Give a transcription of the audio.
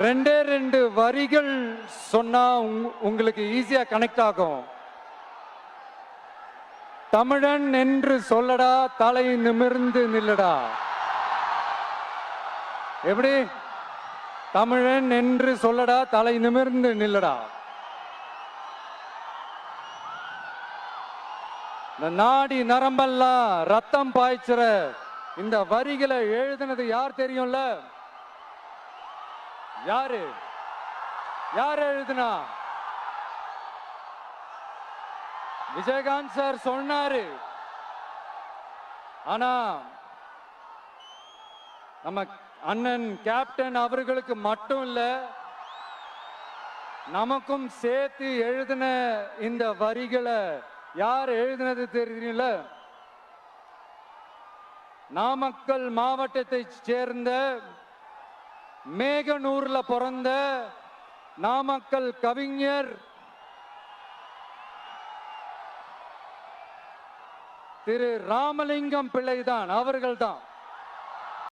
ரெண்டே ரெண்டு வரிகள் சொன்னா உங்களுக்கு ஈஸியா கனெக்ட் ஆகும். தமிழன் என்று சொல்லடா தலை நிமிர்ந்து நில்லடா. எப்படி? தமிழன் என்று சொல்லடா தலை நிமிர்ந்து நில்லடா. இந்த நாடி நரம்பெல்லாம் ரத்தம் பாய்ச்சுற இந்த வரிகளை எழுதுனது யார் தெரியும்ல? யாரு? யார் எழுதுனா? விஜயகாந்த் சார் சொன்னாரு. ஆனா நம்ம அண்ணன் கேப்டன் அவர்களுக்கு மட்டும் இல்ல நமக்கும் சேர்த்து எழுதின இந்த வரிகளை யார் எழுதினது தெரியல நாமக்கல் மாவட்டத்தை சேர்ந்த மேகனூர்ல பிறந்த நாமக்கல் கவிஞர் திரு ராமலிங்கம் பிள்ளைதான் அவர்கள்தான்.